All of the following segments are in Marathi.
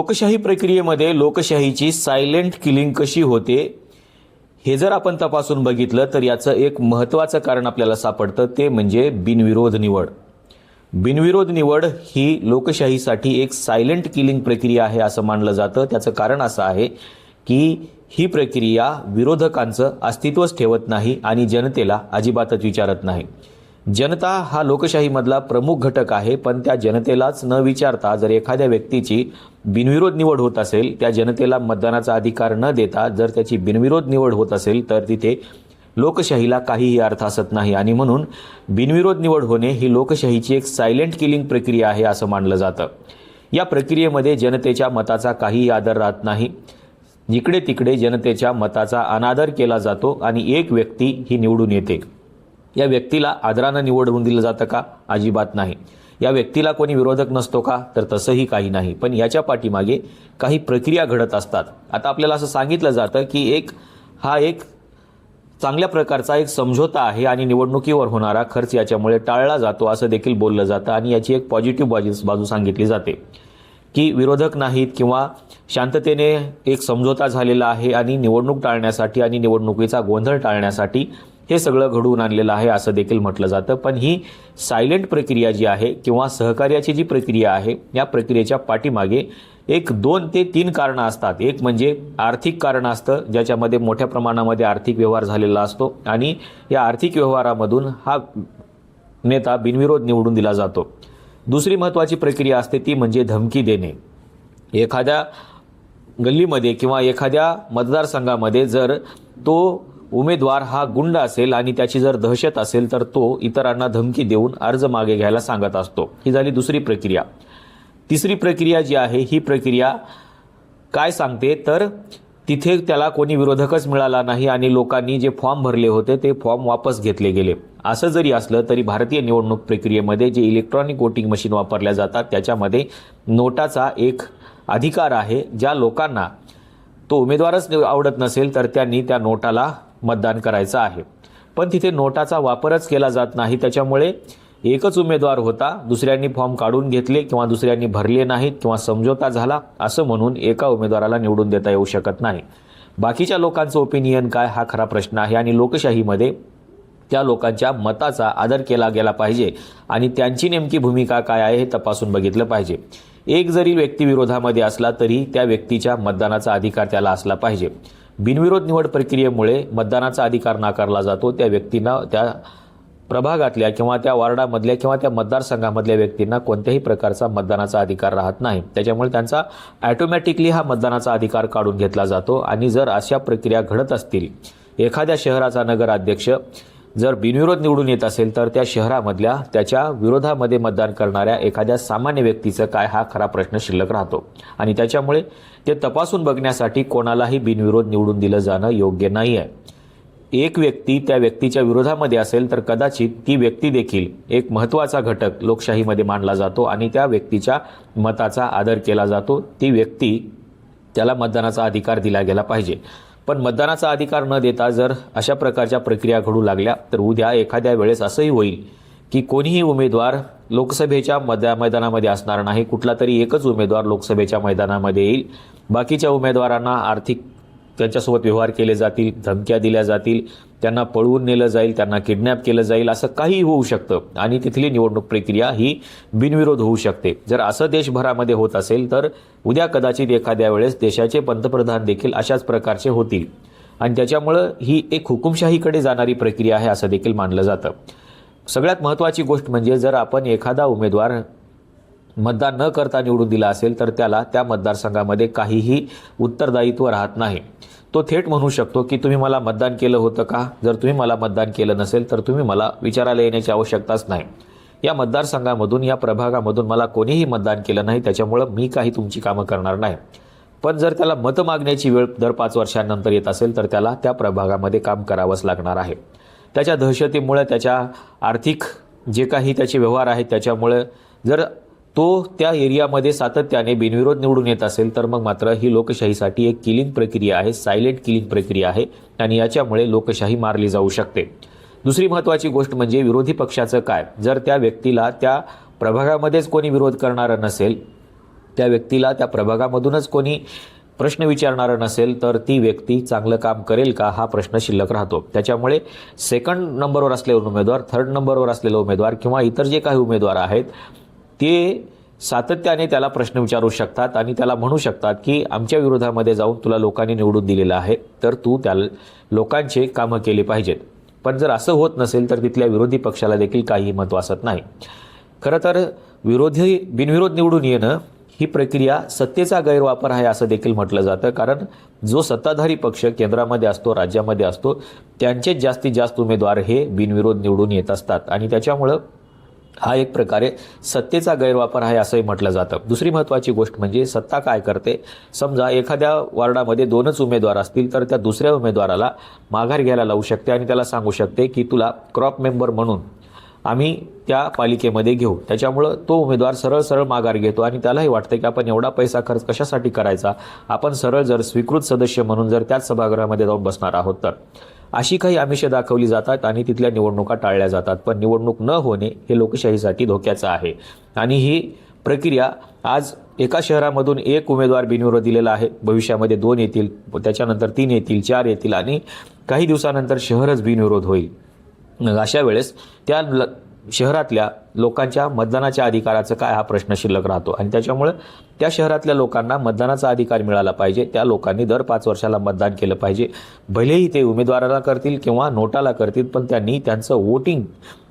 लोकशाही प्रक्रियेमध्ये लोकशाहीची सायलेंट किलिंग कशी होते हे जर आपण तपासून बघितलं तर याचं एक महत्त्वाचं कारण आपल्याला सापडतं ते म्हणजे बिनविरोध निवड. बिनविरोध निवड ही लोकशाहीसाठी एक सायलेंट किलिंग प्रक्रिया आहे असं मानलं जातं. त्याचं कारण असं आहे की ही प्रक्रिया विरोधकांचं अस्तित्वच ठेवत नाही आणि जनतेला अजिबातच विचारत नाही. जनता हा लोकशाहीमधला प्रमुख घटक आहे पण त्या जनतेलाच न विचारता जर एखाद्या व्यक्तीची बिनविरोध निवड होत असेल त्या जनतेला मतदानाचा अधिकार न देता जर त्याची बिनविरोध निवड होत असेल तर तिथे लोकशाहीला काहीही अर्थ असत नाही. आणि म्हणून बिनविरोध निवड होणे ही लोकशाहीची एक सायलेंट किलिंग प्रक्रिया आहे असं मानलं जातं. या प्रक्रियेमध्ये जनतेच्या मताचा काहीही आदर राहत नाही. जिकडे तिकडे जनतेच्या मताचा अनादर केला जातो आणि एक व्यक्ती ही निवडून येते. या व्यक्तीला आदरानं निवडून दिलं जातं का? अजिबात नाही. या व्यक्तीला कोणी विरोधक नसतो का? तर तसंही काही नाही. पण याच्या पाठीमागे काही प्रक्रिया घडत असतात. आता आपल्याला असं सांगितलं जातं की एक हा एक चांगल्या प्रकारचा एक समझोता आहे आणि निवडणुकीवर होणारा खर्च याच्यामुळे टाळला जातो असं देखील बोललं जातं आणि याची एक पॉझिटिव्ह बाजू बाजू सांगितली जाते. की विरोधक नाहीत किंवा शांततेने एक समझोता झालेला आहे आणि निवडणूक टाळण्यासाठी आणि निवडणुकीचा गोंधळ टाळण्यासाठी हे सगळं घडवून आणलेलं आहे असं देखील म्हटलं जातं. पण ही सायलेंट प्रक्रिया जी आहे किंवा सहकार्याची जी प्रक्रिया आहे या प्रक्रियेच्या पाठीमागे एक दोन ते तीन कारणं असतात. एक म्हणजे आर्थिक कारण असतं ज्याच्यामध्ये मोठ्या प्रमाणामध्ये आर्थिक व्यवहार झालेला असतो आणि या आर्थिक व्यवहारामधून हा नेता बिनविरोध निवडून दिला जातो. दुसरी महत्त्वाची प्रक्रिया असते ती म्हणजे धमकी देणे. एखाद्या गल्लीमध्ये किंवा एखाद्या मतदारसंघामध्ये जर तो उमेदवार हा गुंड असेल आणि त्याची जर दहशत असेल तर तो इतरांना धमकी देऊन अर्ज मागे घ्यायला सांगत असतो. ही झाली दुसरी प्रक्रिया. तिसरी प्रक्रिया जी आहे ही प्रक्रिया काय सांगते? तर तिथे त्याला कोणी विरोधकच मिळाला नाही आणि लोकांनी जे फॉर्म भरले होते ते फॉर्म वापस घेतले गेले. असं जरी असलं तरी भारतीय निवडणूक प्रक्रियेमध्ये जे इलेक्ट्रॉनिक वोटिंग मशीन वापरल्या जातात त्याच्यामध्ये नोटाचा एक अधिकार आहे. ज्या लोकांना तो उमेदवारच आवडत नसेल तर त्यांनी त्या नोटाला मतदान करायचं आहे. पण तिथे नोटाचा वापरच केला जात नाही. त्याच्यामुळे एकच उमेदवार होता. दुसऱ्यांनी फॉर्म काढून घेतले किंवा दुसऱ्यांनी भरले नाहीत किंवा समझोता झाला असं म्हणून एका उमेदवाराला निवडून देता येऊ शकत नाही. बाकीच्या लोकांचं ओपिनियन काय हा खरा प्रश्न आहे आणि लोकशाहीमध्ये त्या लोकांच्या मताचा आदर केला गेला पाहिजे आणि त्यांची नेमकी भूमिका काय आहे हे तपासून बघितलं पाहिजे. एक जरी व्यक्ती विरोधामध्ये असला तरी त्या व्यक्तीच्या मतदानाचा अधिकार त्याला असला पाहिजे. बिनविरोध निवड प्रक्रियेमुळे मतदानाचा अधिकार नाकारला जातो. त्या व्यक्तींना त्या प्रभागातल्या किंवा त्या वार्डामधल्या किंवा त्या मतदारसंघामधल्या व्यक्तींना कोणत्याही प्रकारचा मतदानाचा अधिकार राहत नाही. त्याच्यामुळे त्यांचा ॲटोमॅटिकली हा मतदानाचा अधिकार काढून घेतला जातो. आणि जर अशा प्रक्रिया घडत असतील एखाद्या शहराचा नगराध्यक्ष जर बिनविरोध निवडून येत असेल तर त्या शहरामधल्या त्याच्या विरोधामध्ये मतदान करणाऱ्या एखाद्या सामान्य व्यक्तीचं काय हा खरा प्रश्न शिल्लक राहतो? आणि त्याच्यामुळे ते तपासून बघण्यासाठी कोणालाही बिनविरोध निवडून दिलं जाणं योग्य नाही आहे एक व्यक्ती त्या व्यक्तीच्या विरोधामध्ये असेल तर कदाचित ती व्यक्ती देखील एक महत्त्वाचा घटक लोकशाहीमध्ये मानला जातो आणि त्या व्यक्तीच्या मताचा आदर केला जातो. ती व्यक्ती त्याला मतदानाचा अधिकार दिला गेला पाहिजे. पण मतदानाचा अधिकार न देता जर अशा प्रकारच्या प्रक्रिया घडू लागल्या तर उद्या एखाद्या वेळेस असंही होईल की कोणीही उमेदवार लोकसभेच्या मदा मैदानामध्ये असणार नाही. कुठला तरी एकच उमेदवार लोकसभेच्या मैदानामध्ये येईल. बाकीच्या उमेदवारांना आर्थिक त्यांच्यासोबत व्यवहार केले जातील धमक्या दिल्या जातील त्यांना पळवून नेलं जाईल त्यांना किडनॅप केलं जाईल असं काही होऊ शकतं. आणि तिथली निवडणूक प्रक्रिया ही बिनविरोध होऊ शकते. जर असं देशभरामध्ये होत असेल तर उद्या कदाचित एखाद्या वेळेस देशाचे पंतप्रधान देखील अशाच प्रकारचे होतील. आणि त्याच्यामुळं ही एक हुकुमशाहीकडे जाणारी प्रक्रिया आहे असं देखील मानलं जातं. सगळ्यात महत्त्वाची गोष्ट म्हणजे जर आपण एखादा उमेदवार मतदान न करता निवडून दिला असेल तर त्याला त्या मतदारसंघामध्ये काहीही उत्तरदायित्व राहत नाही. तो थेट म्हणू शकतो की तुम्ही मला मतदान केलं होतं का? जर तुम्ही मला मतदान केलं नसेल तर तुम्ही मला विचारायला येण्याची आवश्यकताच नाही. या मतदारसंघामधून या प्रभागामधून मला कोणीही मतदान केलं नाही त्याच्यामुळं मी काही तुमची कामं करणार नाही. पण जर त्याला मतं मागण्याची वेळ दर पाच वर्षांनंतर येत असेल तर त्याला त्या प्रभागामध्ये काम करावंच लागणार आहे. त्याच्या दहशतीमुळे त्याच्या आर्थिक जे काही त्याचे व्यवहार आहेत त्याच्यामुळे जर तो त्या एरियामध्ये सातत्याने बिनविरोध निवडून येत असेल तर मग मात्र ही लोकशाहीसाठी एक किलिंग प्रक्रिया आहे सायलेंट किलिंग प्रक्रिया आहे आणि याच्यामुळे लोकशाही मारली जाऊ शकते. दुसरी महत्त्वाची गोष्ट म्हणजे विरोधी पक्षाचं काय? जर त्या व्यक्तीला त्या प्रभागामध्येच कोणी विरोध करणारं नसेल त्या व्यक्तीला त्या प्रभागामधूनच कोणी प्रश्न विचारणारं नसेल तर ती व्यक्ती चांगलं काम करेल का? हा प्रश्न शिल्लक राहतो. त्याच्यामुळे सेकंड नंबरवर असलेले उमेदवार थर्ड नंबरवर असलेले उमेदवार किंवा इतर जे काही उमेदवार आहेत ते सातत्याने त्याला प्रश्न विचारू शकतात आणि त्याला म्हणू शकतात की आमच्या विरोधामध्ये जाऊन तुला लोकांनी निवडून दिलेलं आहे तर तू त्या लोकांचे कामं केली पाहिजेत. पण जर असं होत नसेल तर तिथल्या विरोधी पक्षाला देखील काही महत्त्व असत नाही. खरं तर विरोधी बिनविरोध निवडून येणं ही प्रक्रिया सत्तेचा गैरवापर आहे असं देखील म्हटलं जातं कारण जो सत्ताधारी पक्ष केंद्रामध्ये असतो राज्यामध्ये असतो त्यांचेच जास्तीत जास्त उमेदवार हे बिनविरोध निवडून येत असतात. आणि त्याच्यामुळं हा एक प्रकारे सत्तेचा गैरवापर आहे असंही म्हटलं जातं. दुसरी महत्त्वाची गोष्ट म्हणजे सत्ता काय करते? समजा एखाद्या वार्डामध्ये दोनच उमेदवार असतील तर त्या दुसऱ्या उमेदवाराला माघार घ्यायला लावू शकते आणि त्याला सांगू शकते की तुला क्रॉप मेंबर म्हणून आम्ही त्या पालिकेमध्ये घेऊ. त्याच्यामुळं तो उमेदवार सरळ सरळ माघार घेतो आणि त्यालाही वाटतं की आपण एवढा पैसा खर्च कशासाठी करायचा? आपण सरळ जर स्वीकृत सदस्य म्हणून जर त्याच सभागृहामध्ये जाऊन बसणार आहोत तर. अशी काही आमिषं दाखवली जातात आणि तिथल्या निवडणुका टाळल्या जातात. पण निवडणूक न होणे हे लोकशाहीसाठी धोक्याचं आहे. आणि ही प्रक्रिया आज एका शहरामधून एक उमेदवार बिनविरोध दिलेला आहे. भविष्यामध्ये दोन येतील त्याच्यानंतर तीन येतील चार येतील आणि काही दिवसानंतर शहरच बिनविरोध होईल. अशा वेळेस त्या ल शहरातल्या लोकांच्या मतदानाच्या अधिकाराचं काय हा प्रश्न शिल्लक राहतो? आणि त्याच्यामुळं त्या शहरातल्या लोकांना मतदानाचा अधिकार मिळाला पाहिजे. त्या लोकांनी दर पाच वर्षाला मतदान केलं पाहिजे. भलेही ते उमेदवाराला करतील किंवा नोटाला करतील पण त्यांनी त्यांचं वोटिंग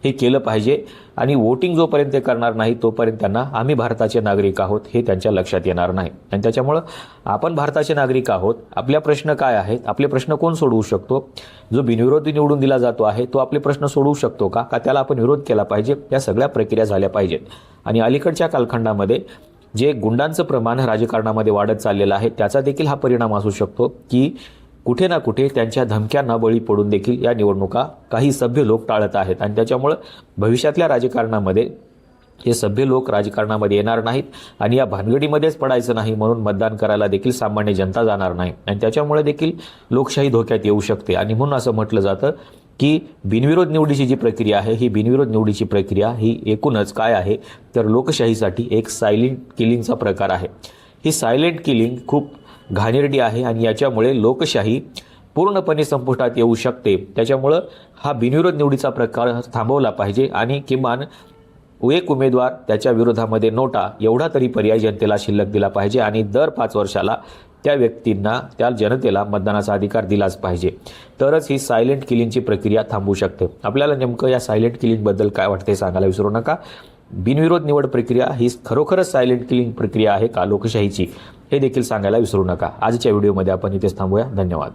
हे केलं पाहिजे. आणि वोटिंग जोपर्यंत ते करणार नाही तोपर्यंत त्यांना आम्ही भारताचे नागरिक आहोत हे त्यांच्या लक्षात येणार नाही. आणि त्याच्यामुळं आपण भारताचे नागरिक आहोत. आपल्या प्रश्न काय आहेत? आपले प्रश्न कोण सोडवू शकतो? जो बिनविरोधी निवडून दिला जातो आहे तो आपले प्रश्न सोडवू शकतो का? का त्याला आपण विरोध केला पाहिजे? या सगळ्या प्रक्रिया झाल्या पाहिजेत. आणि अलीकडच्या कालखंडामध्ये जे गुंडांचं प्रमाण राजकारणामध्ये वाढत चाललेलं आहे त्याचा देखील हा परिणाम असू शकतो की कुठे ना कुठे त्यांच्या धमक्यांना बळी पडून देखील या निवडणुका काही सभ्य लोक टाळत आहेत. आणि त्याच्यामुळं भविष्यातल्या राजकारणामध्ये हे सभ्य लोक राजकारणामध्ये येणार नाहीत आणि या भानगडीमध्येच पडायचं नाही म्हणून मतदान करायला देखील सामान्य जनता जाणार नाही. आणि त्याच्यामुळे देखील लोकशाही धोक्यात येऊ शकते. आणि म्हणून असं म्हटलं जातं की बिनविरोध निवडीची जी प्रक्रिया आहे ही बिनविरोध निवडीची प्रक्रिया ही एकूणच काय आहे? तर लोकशाहीसाठी एक सायलेंट किलिंगचा प्रकार आहे. ही सायलेंट किलिंग खूप घाणेरडी आहे आणि याच्यामुळे लोकशाही पूर्णपणे संपुष्टात येऊ शकते. त्याच्यामुळं हा बिनविरोध निवडीचा प्रकार थांबवला पाहिजे आणि किमान एक उमेदवार त्याच्या विरोधामध्ये नोटा एवढा तरी पर्याय जनतेला शिल्लक दिला पाहिजे आणि दर पाच वर्षाला त्या व्यक्तींना त्या जनतेला मतदानाचा अधिकार दिलाच पाहिजे. तरच ही सायलेंट किलिंगची प्रक्रिया थांबू शकते. आपल्याला नेमकं या सायलेंट किलिंगबद्दल काय वाटते सांगायला विसरू नका. बिनविरोध निवड प्रक्रिया ही खरोखरच सायलेंट किलिंग प्रक्रिया आहे का लोकशाहीची हे देखील सांगायला विसरू नका. आजच्या व्हिडिओमध्ये आपण इथेच थांबूया. धन्यवाद.